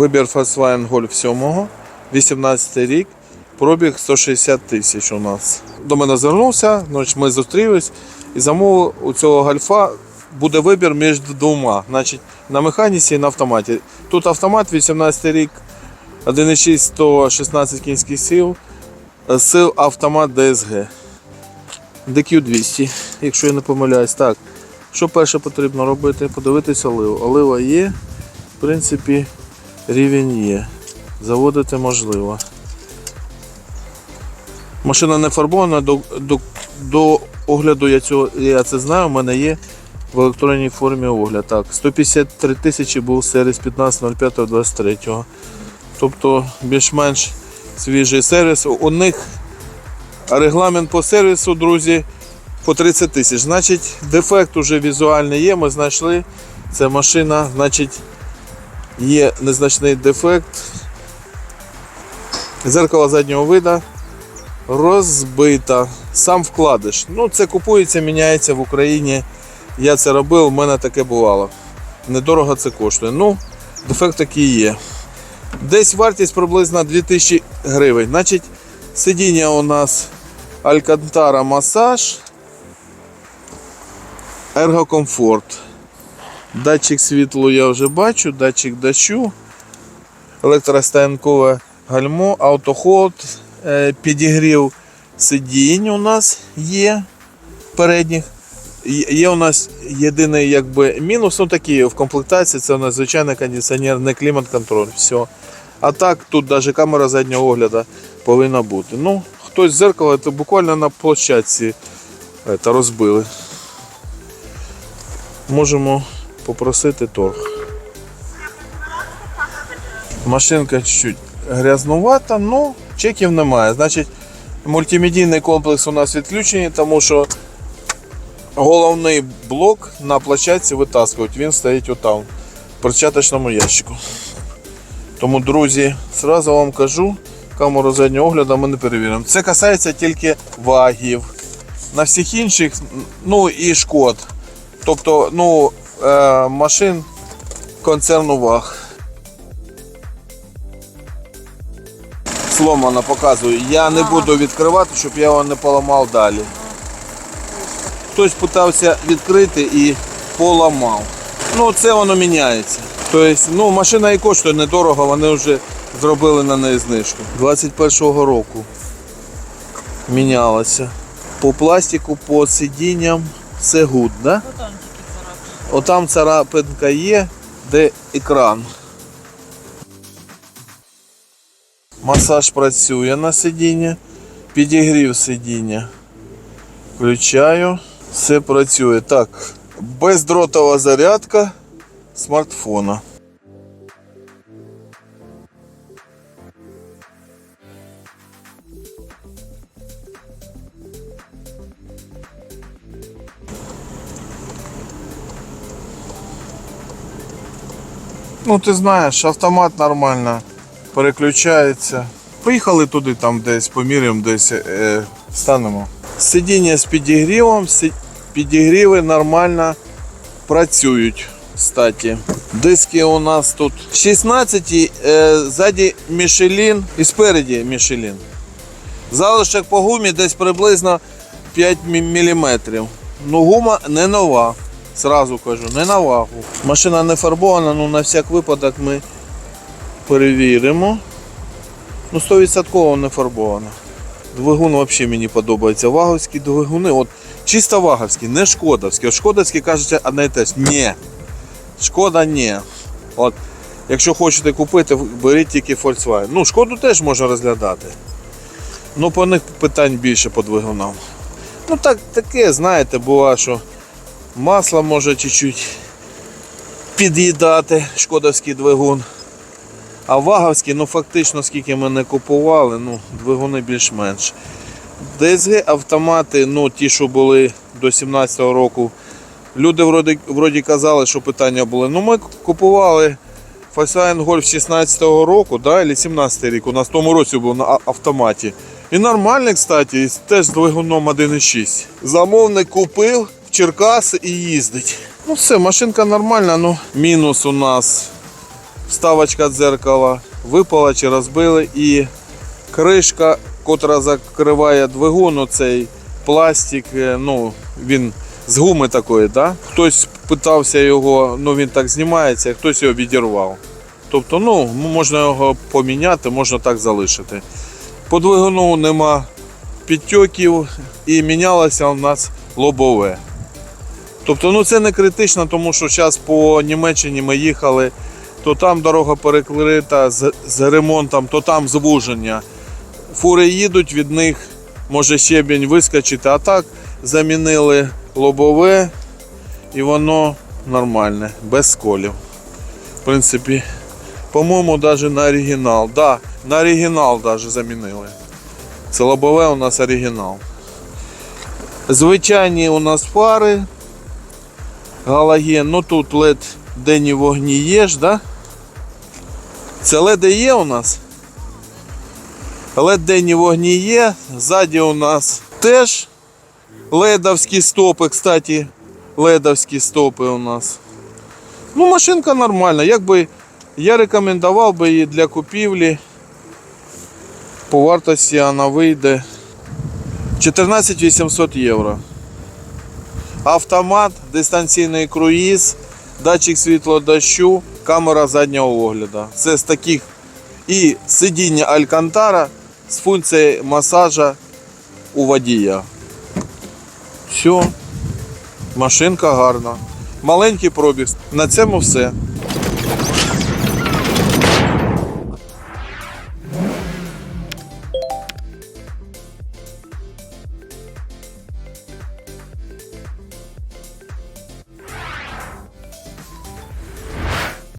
Вибір Volkswagen Golf 7, 18 рік, пробіг 160 тисяч у нас. До мене звернувся, значить, ми зустрілись і замовив у цього гольфа буде вибір між двома. Значить, на механіці і на автоматі. Тут автомат 18 рік, 1,6 116 кінських сил, сил автомат DSG. DQ200, якщо я не помиляюсь. Так, що перше потрібно робити? Подивитися оливу. Олива є, в принципі, рівень є. Заводити можливо. Машина не фарбована, до, до, до огляду я, цього, я це знаю, у мене є в електронній формі огляд. Так, 153 тисячі був сервіс 15.05.23. Тобто більш-менш свіжий сервіс. У них регламент по сервісу, друзі, по 30 тисяч. Значить, дефект уже візуальний є, ми знайшли. Це машина, значить, є незначний дефект. Зеркало заднього вида розбита. Сам вкладиш. Ну, це купується, міняється в Україні. Я це робив, у мене таке бувало. Недорого це коштує. Ну, дефект такий є. Десь вартість приблизно 2000 гривень. Значить, сидіння у нас Алькантара масаж. Ергокомфорт. Датчик світлу я вже бачу, датчик дощу, електростоянкове гальмо, автоход, е, підігрів сидінь у нас є передніх. Є є у нас єдиний якби, мінус, ну такий в комплектації, це у нас звичайний кондиціонер, не клімат-контроль. Все. А так, тут навіть камера заднього огляду повинна бути. Ну, хтось зеркало, це буквально на площадці е, розбили. Можемо попросити торг. Машинка чуть-чуть грязнувата, ну чеків немає. Значить, мультимедійний комплекс у нас відключений, тому що головний блок на площадці витаскують. Він стоїть отам, в перчаточному ящику. Тому, друзі, зразу вам кажу, камеру заднього огляду ми не перевіримо. Це касається тільки вагів. На всіх інших, ну і шкод. Тобто, ну, машин концерну ваг. Сломано показую. Я не буду відкривати, щоб я його не поламав далі. Хтось питався відкрити і поламав. Ну, це воно міняється. Тобто, ну, машина і коштує недорого, вони вже зробили на неї знижку. 21-го року мінялося. По пластику, по сидінням все гуд, да? Отам царапинка є, де екран. Масаж працює на сидіння, підігрів сидіння. Включаю, все працює. Так, бездротова зарядка смартфона. Ну, ти знаєш, автомат нормально переключається. Поїхали туди, там десь поміряємо, десь е, станемо. Сидіння з підігрівом, підігріви нормально працюють. Кстати. Диски у нас тут 16, е, ззаді Мішелін і спереді Мішелін. Залишок по гумі десь приблизно 5 мм. Ну гума не нова. Сразу кажу, не на вагу. Машина не фарбована, ну на всяк випадок ми перевіримо. Ну 100% не фарбована. Двигун взагалі мені подобається. Ваговські двигуни, от чисто ваговські, не шкодовські. От шкодовські кажуть одне і те. Ні. Шкода ні. От, якщо хочете купити, беріть тільки Volkswagen. Ну, шкоду теж можна розглядати. Ну, по них питань більше по двигунам. Ну так, таке, знаєте, буває, що масло може чуть-чуть під'їдати шкодовський двигун. А ваговські, ну фактично, скільки ми не купували, ну, двигуни більш-менш. DSG автомати, ну ті, що були до 17-го року, люди вроді, вроді казали, що питання були. Ну ми купували Volkswagen Golf 16-го року, да, або 17 рік, у нас в тому році був на автоматі. І нормальний, кстати, теж з двигуном 1.6. Замовник купив Черкаси і їздить. Ну все, машинка нормальна, ну мінус у нас вставочка дзеркала випала чи розбили і кришка, котра закриває двигун, оцей пластик, е, ну, він з гуми такої, да? хтось питався його, ну він так знімається, хтось його відірвав. Тобто, ну, можна його поміняти, можна так залишити. По двигуну нема підтьоків і мінялося у нас лобове. Тобто, ну це не критично, тому що зараз по Німеччині ми їхали, то там дорога перекрита з, з ремонтом, то там звуження. Фури їдуть, від них може щебінь вискочити, а так замінили лобове і воно нормальне, без сколів. В принципі, по-моєму, навіть на оригінал. Да, на оригінал навіть замінили. Це лобове у нас оригінал. Звичайні у нас фари. Галоген, ну тут LED денні вогні є ж, да? Це LED є у нас. LED денні вогні є. Ззаді у нас теж ледовські стопи, кстати, ледовські стопи у нас. Ну, машинка нормальна. Якби я рекомендував би її для купівлі. По вартості вона вийде 14 800 євро. Автомат, дистанційний круїз, датчик світло дощу, камера заднього огляду. Це з таких і сидіння Алькантара з функцією масажа у водія. Все. Машинка гарна. Маленький пробіг. На цьому все.